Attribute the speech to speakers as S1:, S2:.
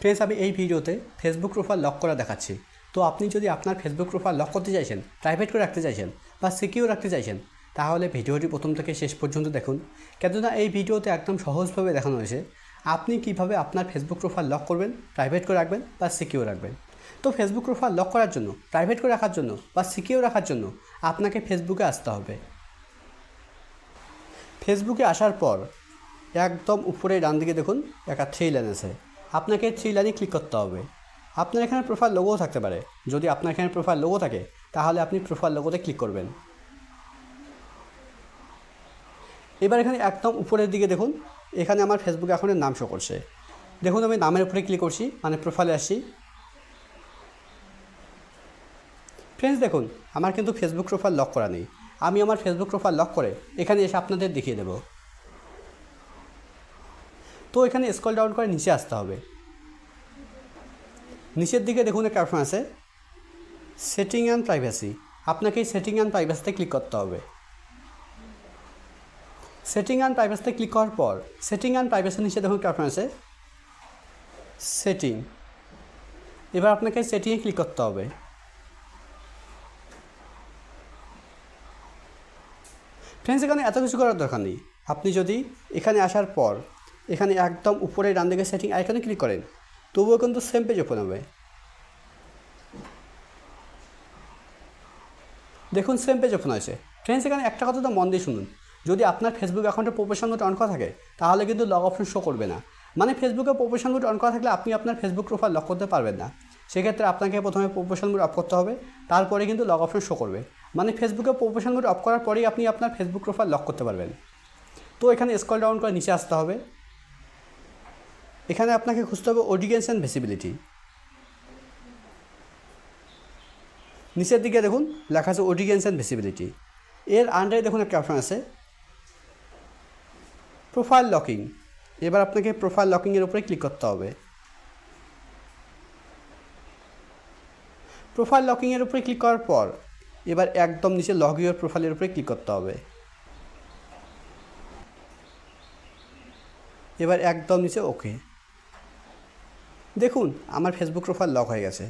S1: Friends আমি এই ভিডিওতে ফেসবুক প্রোফাইল লক করা দেখাচ্ছি। তো আপনি যদি আপনার ফেসবুক প্রোফাইল লক করতে চাইছেন প্রাইভেট করে রাখতে চাইছেন বা সিকিউর রাখতে চাইছেন, তাহলে ভিডিওটি প্রথম থেকে শেষ পর্যন্ত দেখুন। কেননা এই ভিডিওতে একদম সহজভাবে দেখানো হয়েছে আপনি কীভাবে আপনার ফেসবুক প্রোফাইল লক করবেন প্রাইভেট করে রাখবেন বা সিকিউর রাখবেন। তো ফেসবুক প্রোফাইল লক করার জন্য প্রাইভেট করে রাখার জন্য বা সিকিউর রাখার জন্য আপনাকে ফেসবুকে আসতে হবে। ফেসবুকে আসার পর একদম উপরে ডান দিকে দেখুন, একটা থ্রি লাইন আছে। আপনাকে থ্রি লাইনে ক্লিক করতে হবে। আপনার এখানে প্রোফাইল লোগোও থাকতে পারে। যদি আপনার এখানে প্রোফাইল লোগো থাকে, তাহলে আপনি প্রোফাইল লোগোতে ক্লিক করবেন। এবার এখানে একদম উপরের দিকে দেখুন, এখানে আমার ফেসবুক অ্যাকাউন্টের নাম শো করছে। দেখুন, আমি নামের উপরে ক্লিক করছি মানে প্রোফাইলে আসছি। ফ্রেন্ডস দেখুন, আমার কিন্তু ফেসবুক প্রোফাইল লক করা নেই। আমি আমার ফেসবুক প্রোফাইল লক করে এখানে এসে আপনাদের দেখিয়ে দেব। তো এখানে স্কল ডাউন করে নিচে আসতে হবে। নিচের দিকে দেখুন একটা অপশন আছে সেটিং অ্যান্ড প্রাইভেসি আপনাকে এই সেটিং অ্যান্ড প্রাইভেসিতে ক্লিক করতে হবে। সেটিং অ্যান্ড প্রাইভেসিতে ক্লিক করার পর সেটিং অ্যান্ড প্রাইভেসির নিচে দেখুন একটা অপশন আছে সেটিং এবার আপনাকে সেটিংয়ে ক্লিক করতে হবে। ফ্রেন্ডস এখানে এত কিছু করার দরকার নেই। আপনি যদি এখানে আসার পর এখানে একদম উপরে ডান দিকে সেটিং আইকনে ক্লিক করেন। তবুও কিন্তু সেম পেজ ওপেন হবে। দেখুন সেম পেজ ওপেন হয়েছে। ফ্রেন্ডস এখানে একটা কথা তো মন দিয়ে শুনুন। যদি আপনার ফেসবুক অ্যাকাউন্টে প্রফেশন অন করা থাকে, তাহলে কিন্তু লগ অপশন শো করবে না। মানে ফেসবুকে প্রফেশন মোড অন করা থাকলে আপনি আপনার ফেসবুক প্রোফাইল লক করতে পারবেন না। সেক্ষেত্রে আপনাকে প্রথমে প্রফেশন মোড অফ করতে হবে, তারপরে কিন্তু লগ অপশন শো করবে। মানে ফেসবুকে প্রফেশন মোড অফ করার পরেই আপনি আপনার ফেসবুক প্রোফাইল লক করতে পারবেন। তো এখানে স্কল ডাউন করে নিচে আসতে হবে। এখানে আপনাকে খুঁজতে হবে অডিয়েন্স অ্যান্ড ভিসিবিলিটি নিচের দিকে দেখুন, লেখা আছে অডিয়েন্স অ্যান্ড ভিসিবিলিটি এর আন্ডারে দেখুন একটা অপশন আছে। প্রোফাইল লকিং এবার আপনাকে প্রোফাইল লকিংয়ের উপরে ক্লিক করতে হবে। প্রোফাইল লকিংয়ের উপরে ক্লিক করার পর, এবার একদম নিচে লগ ইউর প্রোফাইলের উপরে ক্লিক করতে হবে। এবার একদম নিচে ওকে দেখুন আমার ফেসবুক প্রোফাইল লক হয়ে গেছে।